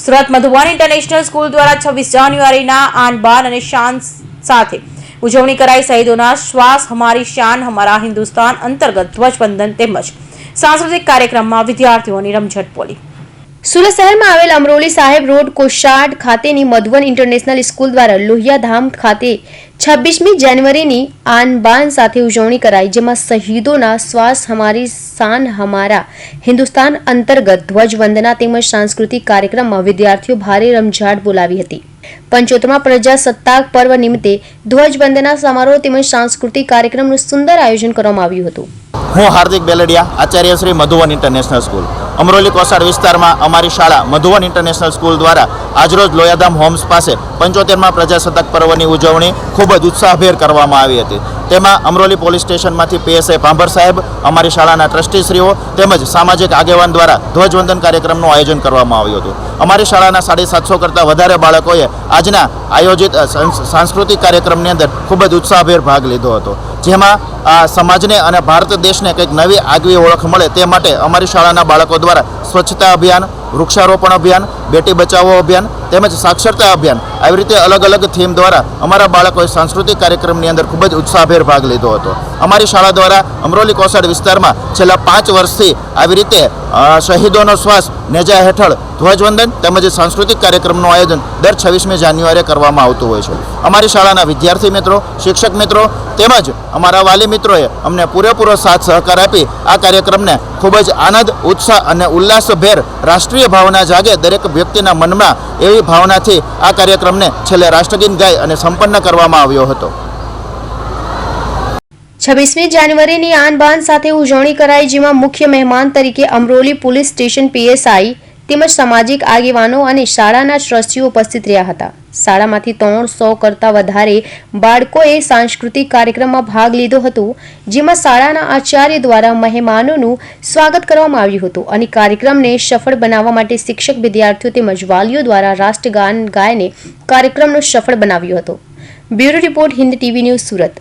Surat Madhuban international school દ્વારા છવ્વીસ જાન્યુઆરીના આન બાન અને શાન સાથે ઉજવણી કરાઈ શહીદોના શ્વાસ, હમારી શાન, હમારા હિન્દુસ્તાન અંતર્ગત ધ્વજવંદન તેમજ સાંસ્કૃતિક કાર્યક્રમમાં વિદ્યાર્થીઓની રમઝટ બોલી. સુરત શહેરમાં આવેલ અમરોલી સાહેબ રોડ કોશાડ ખાતેની મધુવન ઇન્ટરનેશનલ સ્કૂલ દ્વારા લોહિયાધામ ખાતે છવ્વીસમી જાન્યુઆરીની આન બાન સાથે ઉજવણી કરાઈ, જેમાં શહીદોના શ્વાસ હમારી શાન હમારા હિન્દુસ્તાન અંતર્ગત ધ્વજવંદના તેમજ સાંસ્કૃતિક કાર્યક્રમમાં વિદ્યાર્થીઓ ભારે રમઝાટ બોલાવી હતી. પંચોતેરમાં પ્રજાસત્તાક પર્વ નિમિત્તે ધ્વજવંદના સમારોહ તેમજ સાંસ્કૃતિક કાર્યક્રમનું સુંદર આયોજન કરવામાં આવ્યું હતું. હું હાર્દિક બેલડિયા, આચાર્ય શ્રી મધુવન ઇન્ટરનેશનલ સ્કૂલ. અમરોલી કોસાડ વિસ્તારમાં અમારી શાળા મધુવન ઇન્ટરનેશનલ સ્કૂલ દ્વારા આજરોજ લોયાધામ હોમ્સ પાસે પંચોતેરમાં પ્રજાસત્તાક પર્વની ઉજવણી ખૂબ જ ઉત્સાહભેર કરવામાં આવી હતી. તેમાં અમરોલી પોલીસ સ્ટેશનમાંથી પીએસઆઈ ભાંભર સાહેબ, અમારી શાળાના ટ્રસ્ટીશ્રીઓ તેમજ સામાજિક આગેવાન દ્વારા ધ્વજવંદન કાર્યક્રમનું આયોજન કરવામાં આવ્યું હતું. અમારી શાળાના સાડી સાતસો કરતાં વધારે બાળકોએ આજના આયોજિત સાંસ્કૃતિક કાર્યક્રમની અંદર ખૂબ જ ઉત્સાહભેર ભાગ લીધો હતો. જેમાં આ સમાજને અને ભારત દેશને કંઈક નવી આગવી ઓળખ મળે તે માટે અમારી શાળાના બાળકો દ્વારા સ્વચ્છતા અભિયાન વૃક્ષારોપણ અભિયાન, બેટી બચાવો અભિયાન તેમજ સાક્ષરતા અભિયાન આવી રીતે અલગ અલગ થીમ દ્વારા અમારા બાળકોએ સાંસ્કૃતિક કાર્યક્રમની અંદર ખૂબ જ ઉત્સાહભેર ભાગ લીધો હતો. અમારી શાળા દ્વારા અમરોલી કોસાડ વિસ્તારમાં છેલ્લા પાંચ વર્ષથી આવી રીતે શહીદોનો શ્વાસ નેજા હેઠળ ધ્વજવંદન તેમજ સાંસ્કૃતિક કાર્યક્રમનું આયોજન દર છવ્વીસમી જાન્યુઆરીએ કરવામાં આવતું હોય છે. અમારી શાળાના વિદ્યાર્થી મિત્રો, શિક્ષક મિત્રો તેમજ અમારા વાલી મિત્રોએ અમને પૂરેપૂરો સાથ સહકાર આપી આ કાર્યક્રમને ખૂબ જ આનંદ, ઉત્સાહ અને ઉલ્લાસભેર રાષ્ટ્રીય ભાવના જાગે દરેક વ્યક્તિના મનમાં એવી ભાવનાથી આ કાર્યક્રમને છેલ્લે રાષ્ટ્રગીત ગાય અને સંપન્ન કરવામાં આવ્યો હતો. છવ્વીસમી જાન્યુઆરીની આનબાન સાથે ઉજવણી કરાઈ, જેમાં મુખ્ય મહેમાન તરીકે અમરોલી પોલીસ સ્ટેશન પીએસઆઈ તેમજ સામાજિક આગેવાનો અને શાળાના ટ્રસ્ટીઓ ઉપસ્થિત રહ્યા હતા. શાળામાંથી ત્રણસો કરતાં વધારે બાળકોએ સાંસ્કૃતિક કાર્યક્રમમાં ભાગ લીધો હતો, જેમાં શાળાના આચાર્ય દ્વારા મહેમાનોનું સ્વાગત કરવામાં આવ્યું હતું અને કાર્યક્રમને સફળ બનાવવા માટે શિક્ષક વિદ્યાર્થીઓ તેમજ વાલીઓ દ્વારા રાષ્ટ્રગાન ગાયને કાર્યક્રમનો સફળ બનાવ્યો હતો. Bureau report Hind TV news Surat.